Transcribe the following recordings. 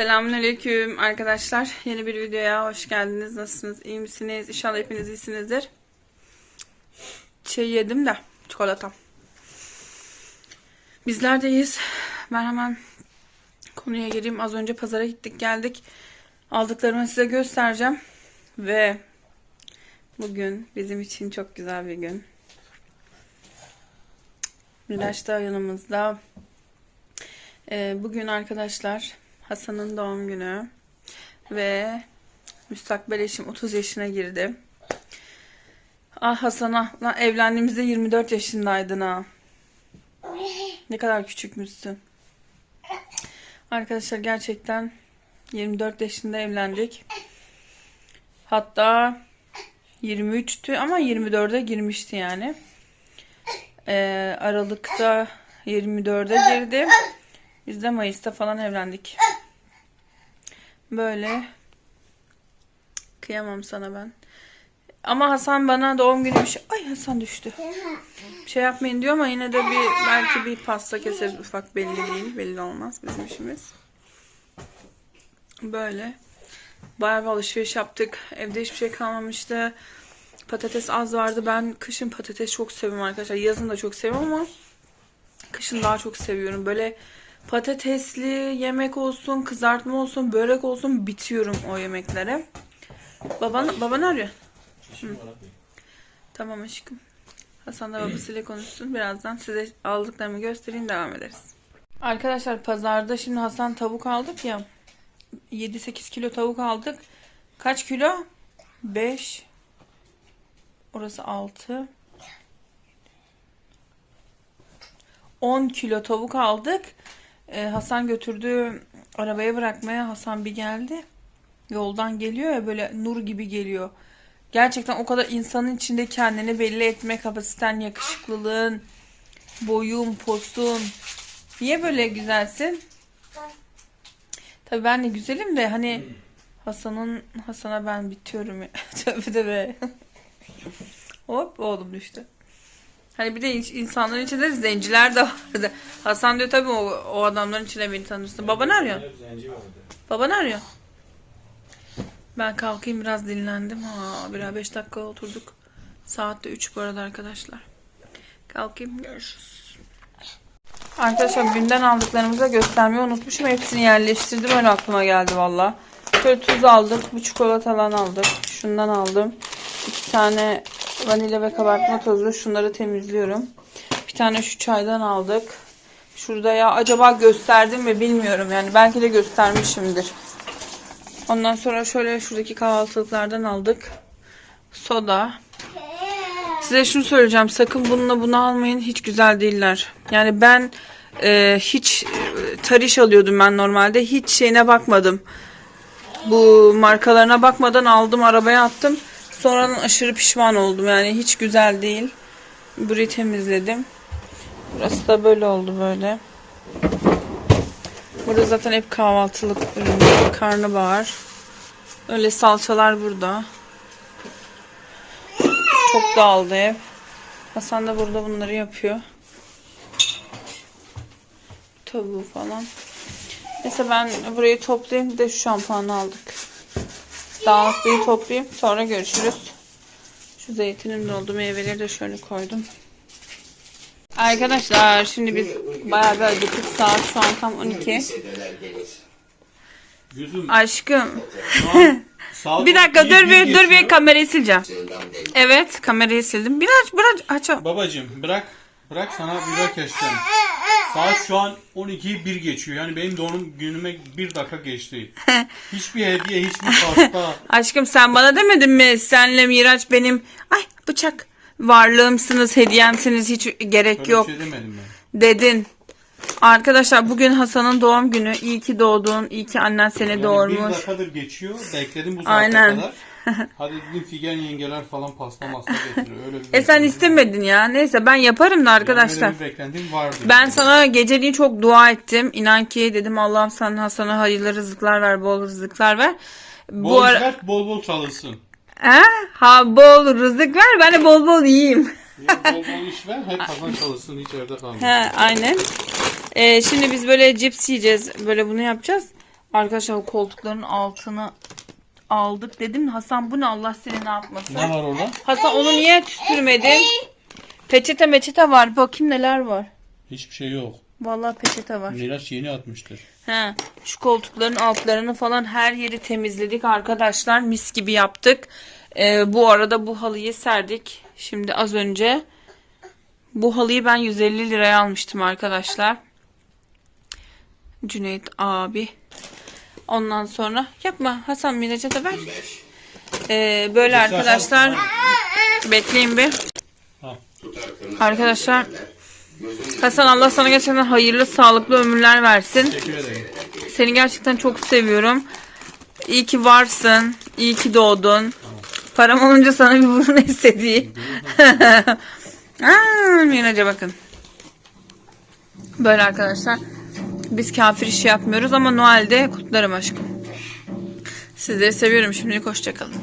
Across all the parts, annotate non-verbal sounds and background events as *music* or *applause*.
Selamünaleyküm arkadaşlar. Yeni bir videoya hoş geldiniz. Nasılsınız? İyi misiniz? İnşallah hepiniz iyisinizdir. Şey yedim de çikolata. Bizler deyiz. Ben hemen konuya gireyim. Az önce pazara gittik geldik. Aldıklarımı size göstereceğim. Ve bugün bizim için çok güzel bir gün. Miraç da yanımızda. Ee, bugün arkadaşlar Hasan'ın doğum günü ve müstakbel eşim 30 yaşına girdi. Ah Hasan'a lan evlendiğimizde 24 yaşındaydın ha. Ne kadar küçükmüşsün. Arkadaşlar gerçekten 24 yaşında evlendik. Hatta 23'tü ama 24'e girmişti yani. Ee, Aralık'ta 24'e girdi. Biz de Mayıs'ta falan evlendik. Böyle. Kıyamam sana ben. Ama Hasan bana doğum günü bir şey... Ay Hasan düştü. Bir şey yapmayın diyor ama yine de bir belki bir pasta keseriz ufak belli değil. Belli olmaz bizim işimiz. Böyle. Bayağı bir alışveriş yaptık. Evde hiçbir şey kalmamıştı. Patates az vardı. Ben kışın patates çok seviyorum arkadaşlar. Yazın da çok seviyorum ama kışın daha çok seviyorum. Böyle patatesli yemek olsun, kızartma olsun, börek olsun bitiyorum o yemeklere. Baban, baban arıyor. Hı. Tamam aşkım. Hasan da babasıyla konuşsun. Birazdan size aldıklarımı göstereyim devam ederiz. Arkadaşlar pazarda şimdi Hasan tavuk aldık ya. 7-8 kilo tavuk aldık. Kaç kilo? 5. Orası 6. 10 kilo tavuk aldık. Ee, Hasan götürdü arabaya bırakmaya. Hasan bir geldi. Yoldan geliyor ya böyle nur gibi geliyor. Gerçekten o kadar insanın içinde kendini belli etme kapasiten, yakışıklılığın, boyun, posun. Niye böyle güzelsin? Tabii ben de güzelim de hani Hasan'ın Hasan'a ben bitiyorum ya. *laughs* Tövbe de be. Hop oğlum düştü. Hani bir de in- insanların içinde zenciler de vardı. Hasan diyor tabii o, o adamların içinde beni tanırsın. Baba ne arıyor? Baba ne arıyor? Ben kalkayım biraz dinlendim. Ha, biraz 5 dakika oturduk. Saat de 3 bu arada arkadaşlar. Kalkayım görüşürüz. Arkadaşlar günden aldıklarımızı da göstermeyi unutmuşum. Hepsini yerleştirdim. Öyle aklıma geldi valla. Şöyle tuz aldık. Bu çikolatadan aldık. Şundan aldım. İki tane vanilya ve kabartma tozu. Şunları temizliyorum. Bir tane şu çaydan aldık. Şurada ya acaba gösterdim mi bilmiyorum. Yani belki de göstermişimdir. Ondan sonra şöyle şuradaki kahvaltılıklardan aldık. Soda. Size şunu söyleyeceğim. Sakın bununla bunu almayın. Hiç güzel değiller. Yani ben e, hiç e, tariş alıyordum ben normalde. Hiç şeyine bakmadım. Bu markalarına bakmadan aldım arabaya attım. Sonradan aşırı pişman oldum. Yani hiç güzel değil. Burayı temizledim. Burası da böyle oldu böyle. Burada zaten hep kahvaltılık ürünler. Karnabahar. Öyle salçalar burada. Çok dağıldı ev. Hasan da burada bunları yapıyor. Tavuğu falan. Neyse ben burayı toplayayım. Bir de şu şampuanı aldık. Dağınıklığı toplayayım. Sonra görüşürüz. Şu zeytinin doldu meyveleri de şöyle koydum. Arkadaşlar şimdi biz bayağı bir acıktık. Saat şu an tam 12. Yüzüm Aşkım. sağ *laughs* Bir dakika dur bir dur bir kamerayı sileceğim. Evet kamerayı sildim. Bir aç bir aç. Babacım bırak bırak sana biber keseceğim. Saat şu an 12'yi 1 geçiyor. Yani benim doğum günüme bir dakika geçti. *laughs* Hiçbir hediye, hiçbir pasta. *laughs* Aşkım sen bana demedin mi? Senle Miraç benim ay bıçak varlığımsınız, hediyemsiniz. Hiç gerek Öyle yok bir şey demedim ben. dedin. Arkadaşlar bugün Hasan'ın doğum günü. İyi ki doğdun. İyi ki annen seni Yani bir doğurmuş. dakikadır geçiyor. Bekledim bu saate Aynen. kadar. *laughs* Hadi dedim figen yengeler falan pasta masta getiriyor. Öyle bir E sen beklentim- istemedin ya. Neyse ben yaparım da arkadaşlar. Öyle bir beklentim vardı. Ben sana geceliğin çok dua ettim. İnan ki dedim Allah'ım sen Hasan'a hayırlı rızıklar ver, bol rızıklar ver. bol Bu ara... ver, bol bol çalışsın. Ha? ha bol rızık ver ben de bol bol yiyeyim. Ya bol bol iş ver, hep kazan çalışsın, hiç evde kalmasın. He aynen. Ee, şimdi biz böyle cips yiyeceğiz. Böyle bunu yapacağız. Arkadaşlar koltukların altını aldık dedim. Hasan bu ne Allah seni ne yapmasın. Ne var orada? Hasan onu niye tüstürmedin? Peçete meçete var. Bakayım neler var. Hiçbir şey yok. Vallahi peçete var. Miraç yeni atmıştır. He, şu koltukların altlarını falan her yeri temizledik arkadaşlar. Mis gibi yaptık. Ee, bu arada bu halıyı serdik. Şimdi az önce bu halıyı ben 150 liraya almıştım arkadaşlar. Cüneyt abi. Ondan sonra yapma Hasan Miraç'a da ver. Ee, böyle arkadaşlar bekleyin bir. Ha. Arkadaşlar Hasan Allah sana gerçekten hayırlı sağlıklı ömürler versin. Seni gerçekten çok seviyorum. İyi ki varsın. İyi ki doğdun. Param olunca sana bir burun istediği. *laughs* Aa, Miraç'a bakın. Böyle arkadaşlar. Biz kafir işi yapmıyoruz ama Noel'de kutlarım aşkım. Sizleri seviyorum. Şimdilik hoşçakalın.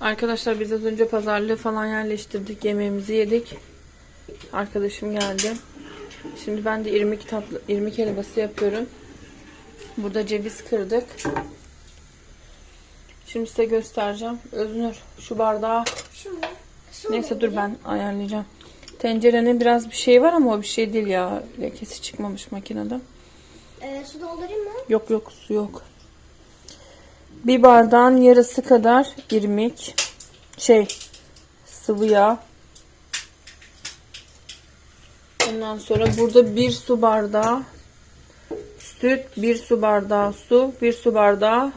Arkadaşlar biz az önce pazarlığı falan yerleştirdik. Yemeğimizi yedik. Arkadaşım geldi. Şimdi ben de irmik tatlı, irmik helvası yapıyorum. Burada ceviz kırdık. Şimdi size göstereceğim. Öznur şu bardağı. Neyse dur ben ayarlayacağım. Tencerenin biraz bir şey var ama o bir şey değil ya. Lekesi çıkmamış makinede. Ee, su doldurayım mı? Yok yok su yok. Bir bardağın yarısı kadar irmik. Şey sıvı yağ. Ondan sonra burada bir su bardağı süt, bir su bardağı su, bir su bardağı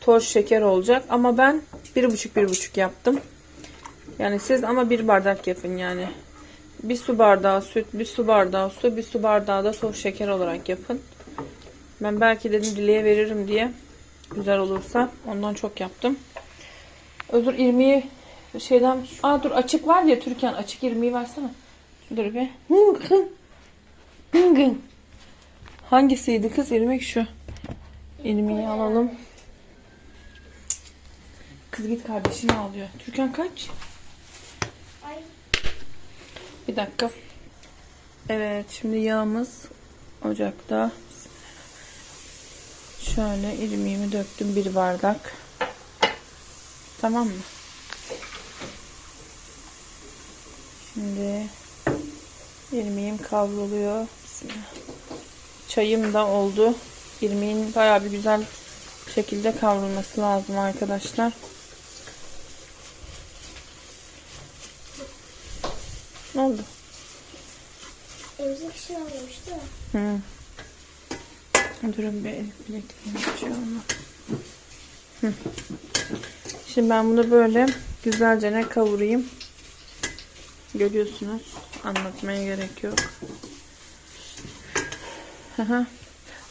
toz şeker olacak. Ama ben bir buçuk bir buçuk yaptım. Yani siz ama bir bardak yapın yani. Bir su bardağı süt, bir su bardağı su, bir su bardağı da toz şeker olarak yapın. Ben belki dedim Dile'ye veririm diye. Güzel olursa. Ondan çok yaptım. Özür irmiği şeyden... Aa dur açık var ya Türkan. Açık irmiği versene. Dur bir. Hıngın. Hangisiydi kız? İrmik şu. İrmiği alalım. Kız git kardeşini alıyor. Türkan kaç? Ay. Bir dakika. Evet şimdi yağımız ocakta. Şöyle irmiğimi döktüm bir bardak. Tamam mı? Şimdi irmiğim kavruluyor. Çayım da oldu. İrmiğin bayağı bir güzel şekilde kavrulması lazım arkadaşlar. Ne oldu? Emzik işini almıştı. Hı. Durun bir el bilekliğim. Hı. Şimdi ben bunu böyle güzelce ne kavurayım. Görüyorsunuz. Anlatmaya gerek yok.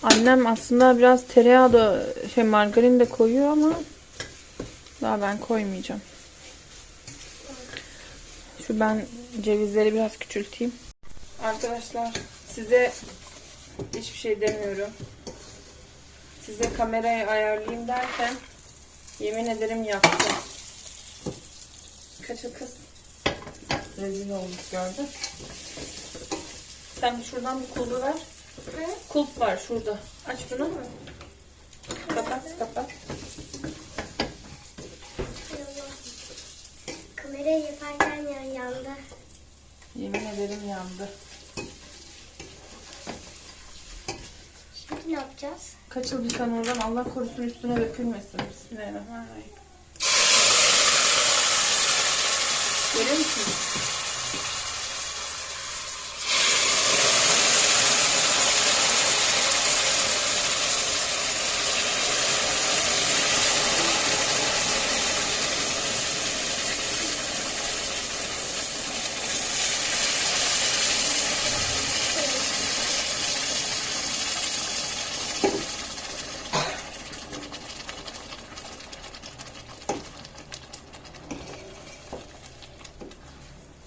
Annem aslında biraz tereyağı da şey margarin de koyuyor ama daha ben koymayacağım. Şu ben cevizleri biraz küçülteyim. Arkadaşlar size hiçbir şey demiyorum. Size kamerayı ayarlayayım derken yemin ederim yaptım. Kaça kız? Rezil olduk gördün. Sen şuradan bir kulpu ver. Kulp var şurada. Aç bunu. Kapat kapat. Kamerayı yaparken yan yandı. Yemin ederim yandı. Şimdi ne yapacağız? Kaçıl oradan Allah korusun üstüne dökülmesin. Bismillahirrahmanirrahim. Görüyor musunuz?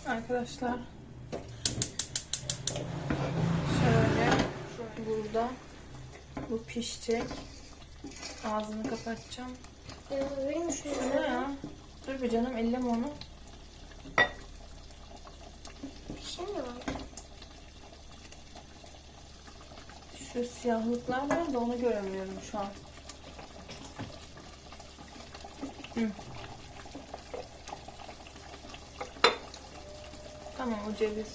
Arkadaşlar şöyle burada bu pişecek. Ağzını kapatacağım. Benim şunu Ne ya? Dur bir canım elleme onu. pişemiyor. Şu siyahlıklar var da onu göremiyorum şu an. Hı. Tamam o ceviz.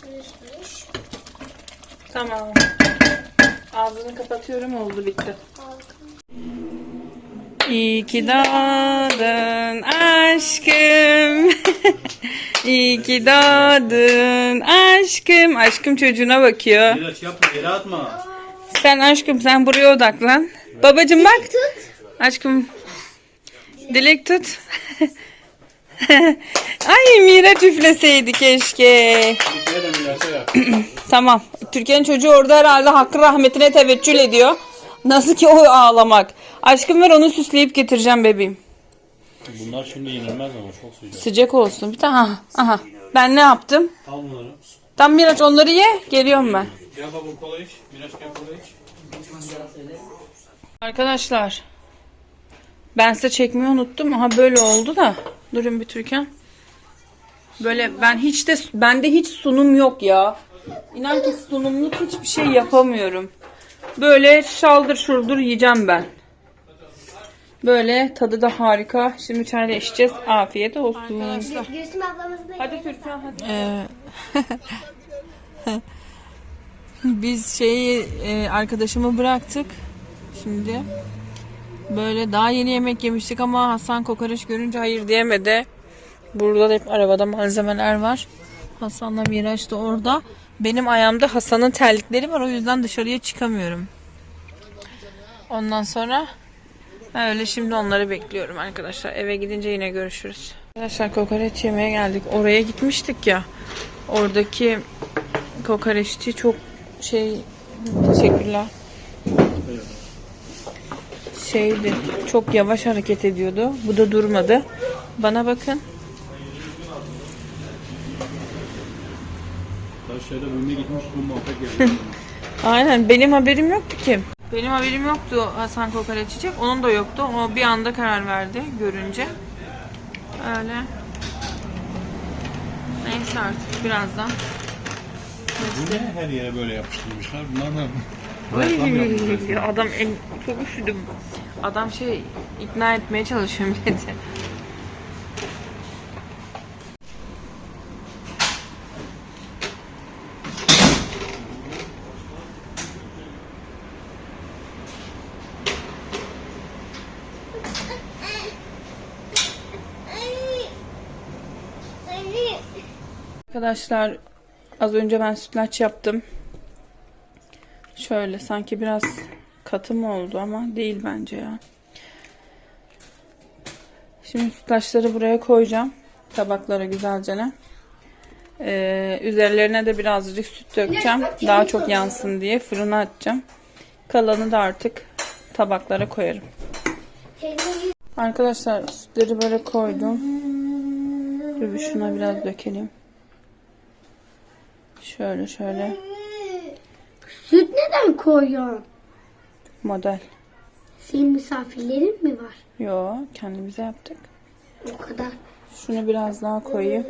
Çürüsmüş. Tamam. Ağzını kapatıyorum oldu bitti. İyi ki doğdun aşkım. *laughs* İyi ki doğdun aşkım. Aşkım çocuğuna bakıyor. Miraç yapma yere atma. Sen aşkım sen buraya odaklan. Babacım bak. Aşkım. Dilek tut. *laughs* *laughs* Ay Miraç üfleseydi keşke. *clears throat* Tamam. Türkiye'nin çocuğu orada herhalde hakkı rahmetine teveccüh ediyor. Nasıl ki o ağlamak. Aşkım ver onu süsleyip getireceğim bebeğim. Bunlar şimdi yenilmez ama çok sıcak. Sıcak olsun. Bir tane. Aha, aha. Ben ne yaptım? Al bunları. Tam Miraç onları ye. Geliyorum ben. Gel babam kola iç. Miraç gel kola iç. Arkadaşlar. Ben size çekmeyi unuttum. Aha böyle oldu da. Durun bir Türkan. Böyle ben hiç de bende hiç sunum yok ya. İnan ki sunumluk hiçbir şey yapamıyorum. Böyle şaldır şurdur yiyeceğim ben. Böyle tadı da harika. Şimdi çayla içeceğiz. Afiyet olsun. Gülsüm da Hadi Türkan hadi. *laughs* Biz şeyi e, arkadaşımı bıraktık. Şimdi böyle daha yeni yemek yemiştik ama Hasan kokoreç görünce hayır diyemedi. Burada da hep arabada malzemeler var. Hasan'la Miraç da orada. Benim ayağımda Hasan'ın terlikleri var o yüzden dışarıya çıkamıyorum. Ondan sonra öyle şimdi onları bekliyorum arkadaşlar. Eve gidince yine görüşürüz. Arkadaşlar kokoreç yemeye geldik. Oraya gitmiştik ya. Oradaki kokoreççi çok şey teşekkürler. Şeydi. Çok yavaş hareket ediyordu. Bu da durmadı. Bana bakın. Taşya'da önüne gitmiş bu muhabbet geldi. *laughs* Aynen benim haberim yoktu ki. Benim haberim yoktu Hasan kokoreç yiyecek. Onun da yoktu. O bir anda karar verdi görünce. Öyle. Neyse artık birazdan. Bu ne her yere böyle yapıştırmışlar? Bunlar da Ay, adam en çok üşüdüm. Adam şey ikna etmeye çalışıyor milleti. Arkadaşlar az önce ben sütlaç yaptım. Şöyle sanki biraz katı mı oldu ama değil bence ya. Şimdi sütlaçları buraya koyacağım. Tabaklara güzelce. Ee, üzerlerine de birazcık süt dökeceğim. Daha çok yansın diye fırına atacağım. Kalanı da artık tabaklara koyarım. Arkadaşlar sütleri böyle koydum. Şuna biraz dökelim. Şöyle şöyle Süt neden koyuyorsun? model. Senin misafirlerin mi var? Yo kendimize yaptık. O kadar. Şunu biraz daha koyayım.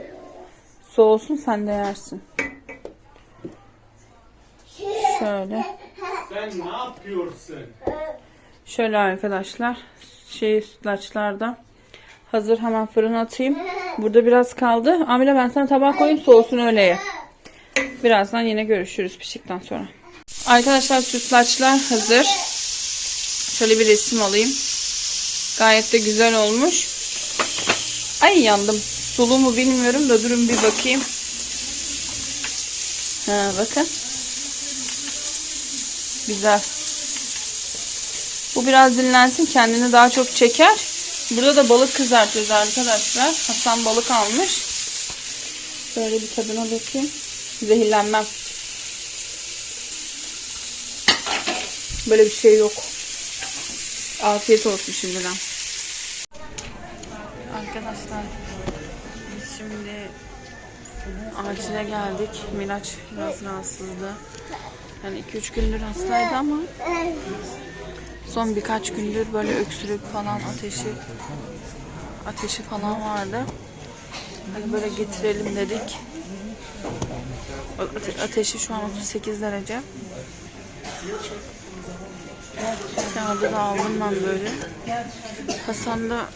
Soğusun sen de yersin. Şöyle. Sen ne yapıyorsun? Şöyle arkadaşlar. Şey sütlaçlar da hazır. Hemen fırına atayım. Burada biraz kaldı. Amile ben sana tabak koyayım soğusun öyle ye. Birazdan yine görüşürüz piştikten sonra. Arkadaşlar sütlaçlar hazır. Şöyle bir resim alayım. Gayet de güzel olmuş. Ay yandım. Sulu mu bilmiyorum da durun bir bakayım. Ha bakın. Güzel. Bu biraz dinlensin kendini daha çok çeker. Burada da balık kızartıyoruz arkadaşlar. Hasan balık almış. Şöyle bir tadına bakayım. Zehirlenmem. Böyle bir şey yok. Afiyet olsun şimdiden. Arkadaşlar biz şimdi acile geldik. Miraç biraz rahatsızdı. Yani 2-3 gündür hastaydı ama son birkaç gündür böyle öksürük falan ateşi ateşi falan vardı. Hani böyle getirelim dedik. Ate- Ateşi şu an 38 derece. Kağıdı da aldım ben böyle. Hasan da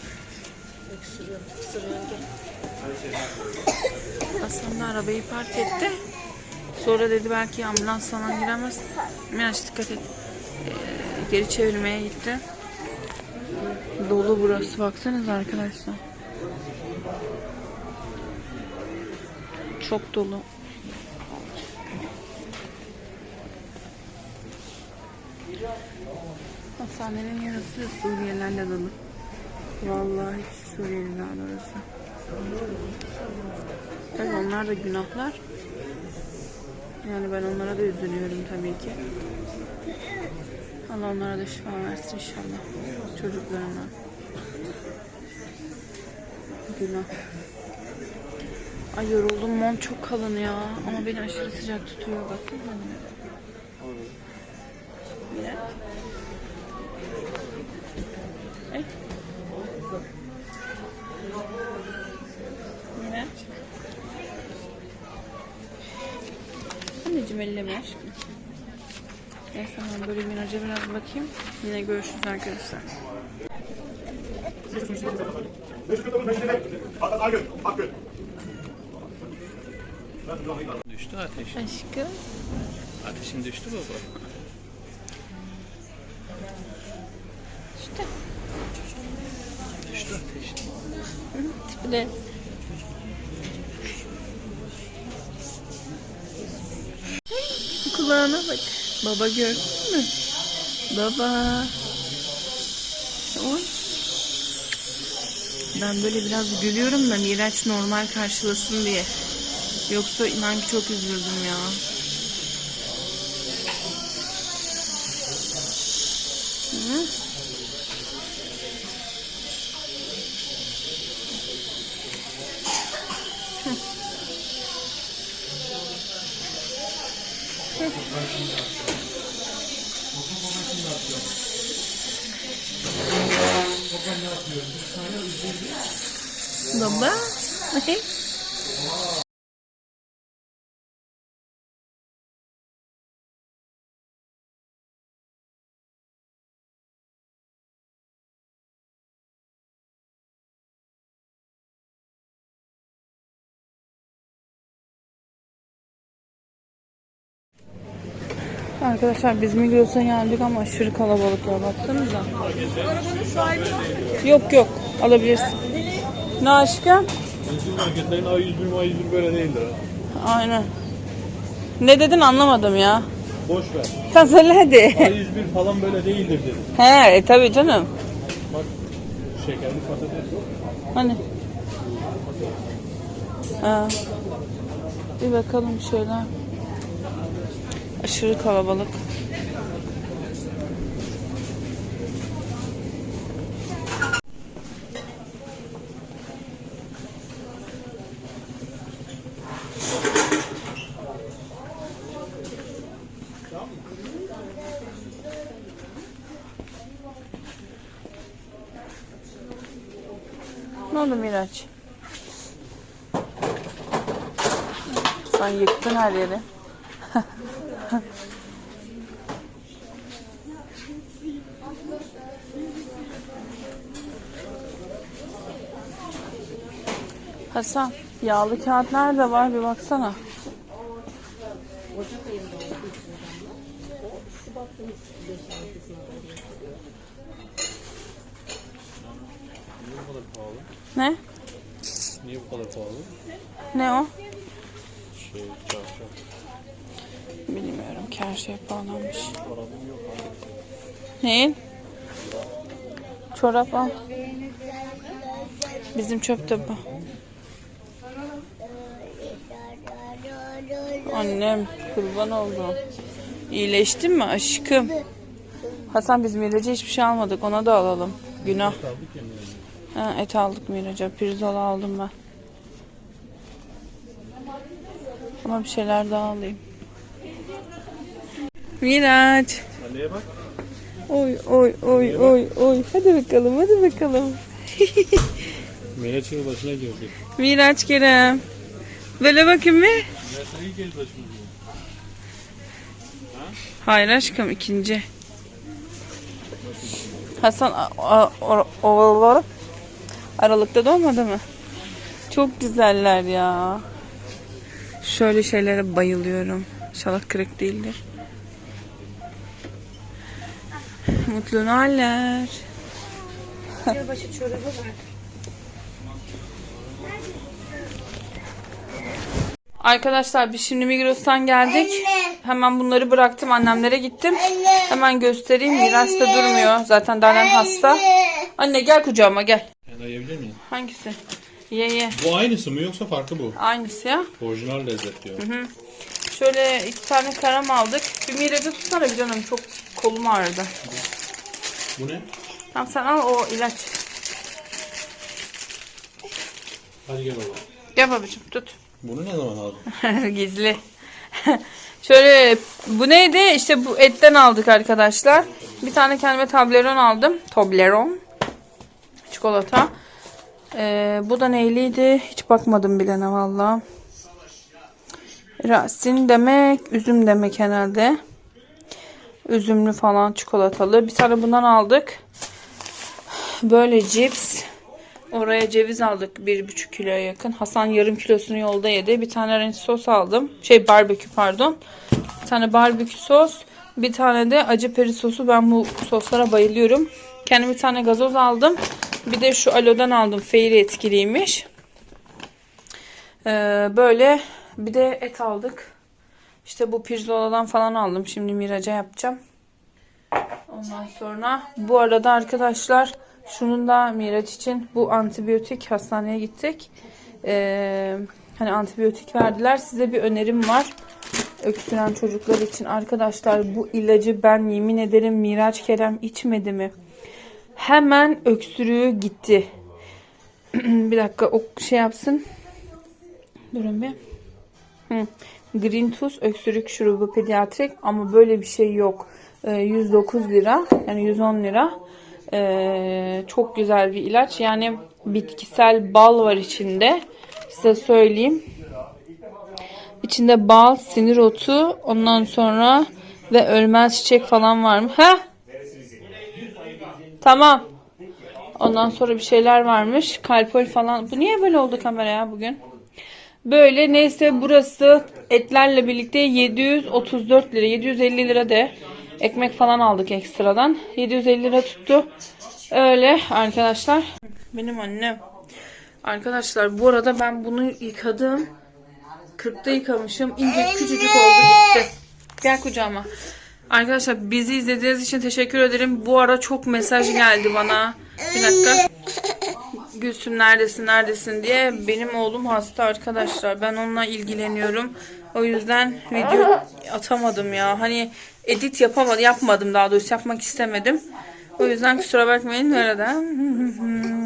Hasan da arabayı park etti. Sonra dedi belki ambulans falan giremez. Miraç dikkat et. Ee, geri çevirmeye gitti. Dolu burası baksanıza arkadaşlar. Çok dolu. Hastanenin yarısı Suriyelilerle dolu. Vallahi hiç Suriyeliler orası. Tabii onlar da günahlar. Yani ben onlara da üzülüyorum tabii ki. Allah onlara da şifa versin inşallah. Çocuklarına. Günah. Ay yoruldum mont çok kalın ya. Ama beni aşırı sıcak tutuyor. Bakın Aşkım. Neyse ben böyle Miraç'a biraz bakayım. Yine görüşürüz arkadaşlar. Düştü ateş. Aşkım. Ateşin düştü baba. İşte. Düştü ateş. Tipine. Kulağına bak. Baba gördün mü? Baba. Oy. Ben böyle biraz gülüyorum da Miraç normal karşılasın diye. Yoksa inan ki çok üzüldüm ya. Arkadaşlar biz Migros'a geldik ama aşırı kalabalık ya baksanıza. Arabanın sahibi Yok yok alabilirsin. Ne aşkım? Benzin marketlerin A101 A101 böyle değildir ha. Aynen. Ne dedin anlamadım ya. Boş ver. *laughs* Sen söyle hadi. A101 falan böyle değildir dedim. He e, tabii canım. Bak şekerli patates yok. Hani? Ha. Bir bakalım şöyle. Aşırı kalabalık. Ne oldu Miraç? Sen yıktın her yeri. Hasan, yağlı kağıt nerede var bir baksana. Niye bu kadar pahalı? Ne? Niye bu kadar pahalı? Ne o? Şey çarşaf. Bilmiyorum ki her şey abi. Neyin? Çorap al. Bizim çöp de bu. Annem kurban oldu. İyileştin mi aşkım? Hasan biz Miraç'a hiçbir şey almadık. Ona da alalım. Günah. Ha, et aldık Miraç'a. Pirzola aldım ben. Ama bir şeyler daha alayım. Miraç. Anneye bak. Oy oy oy oy oy. Hadi bakalım hadi bakalım. *laughs* Miraç'ın başına girdik. Miraç Kerem. Böyle bakayım mı? Miraç'a iyi gel başımıza. Hayır aşkım ikinci. Hasan a- a- o- ovaları Aralıkta doğmadı mı? Çok güzeller ya. Şöyle şeylere bayılıyorum. İnşallah kırık değildir. Mutlu Noeller. Yılbaşı çorabı var. Arkadaşlar biz şimdi Migros'tan geldik. Hemen bunları bıraktım. Annemlere gittim. Hemen göstereyim. Miraç da durmuyor. Zaten Dalen hasta. Anne gel kucağıma gel. Yiyebilir miyim? Hangisi? Ye ye. Bu aynısı mı yoksa farklı bu? Aynısı ya. Orijinal lezzet diyor. Şöyle iki tane karam aldık. Bir Miraç'ı tutsana bir canım. Çok kolum ağrıdı. Bu ne? Tamam sen al o ilaç. Hadi gel baba. Gel babacığım tut. Bunu ne zaman aldın? *laughs* Gizli. *laughs* Şöyle bu neydi? İşte bu etten aldık arkadaşlar. Bir tane kendime Toblerone aldım. Toblerone. Çikolata. Ee, bu da neyliydi? Hiç bakmadım bile ne valla. Rasin demek, üzüm demek herhalde. Üzümlü falan çikolatalı. Bir tane bundan aldık. Böyle cips. Oraya ceviz aldık bir buçuk kiloya yakın. Hasan yarım kilosunu yolda yedi. Bir tane ranch sos aldım. Şey barbekü pardon. Bir tane barbekü sos. Bir tane de acı peri sosu. Ben bu soslara bayılıyorum. Kendime bir tane gazoz aldım. Bir de şu alodan aldım. Fairy etkiliymiş. Ee, böyle bir de et aldık. İşte bu pirzoladan falan aldım. Şimdi miraca yapacağım. Ondan sonra bu arada arkadaşlar şunun da Miraç için bu antibiyotik hastaneye gittik. Ee, hani antibiyotik verdiler. Size bir önerim var. Öksüren çocuklar için arkadaşlar bu ilacı ben yemin ederim Miraç Kerem içmedi mi? Hemen öksürüğü gitti. *clears throat* bir dakika o şey yapsın. Durun bir. Hı. Green Tooth öksürük şurubu pediatrik ama böyle bir şey yok. Ee, 109 lira yani 110 lira. Ee, çok güzel bir ilaç. Yani bitkisel bal var içinde. Size söyleyeyim. İçinde bal, sinir otu, ondan sonra ve ölmez çiçek falan var mı? Ha? Tamam. Ondan sonra bir şeyler varmış. Kalpol falan. Bu niye böyle oldu kameraya bugün? Böyle neyse burası etlerle birlikte 734 lira 750 lira de ekmek falan aldık ekstradan. 750 lira tuttu. Öyle arkadaşlar. Benim annem. Arkadaşlar bu arada ben bunu yıkadım. 40'ta yıkamışım. İnce küçücük oldu gitti. Gel kucağıma. Arkadaşlar bizi izlediğiniz için teşekkür ederim. Bu ara çok mesaj geldi bana. Bir dakika Gülsüm neredesin neredesin diye benim oğlum hasta arkadaşlar. Ben onunla ilgileniyorum. O yüzden video atamadım ya. Hani edit yapamadım, yapmadım daha doğrusu yapmak istemedim. O yüzden kusura bakmayın. Nereden?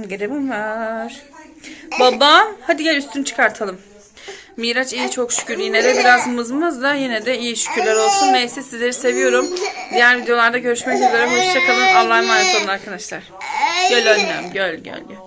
*laughs* Görevim var. Baba hadi gel üstünü çıkartalım. Miraç iyi çok şükür. Yine de biraz mızmız da yine de iyi şükürler olsun. Neyse sizleri seviyorum. Diğer videolarda görüşmek üzere. Hoşçakalın. Allah'a emanet olun arkadaşlar. Gel annem gel gel gel.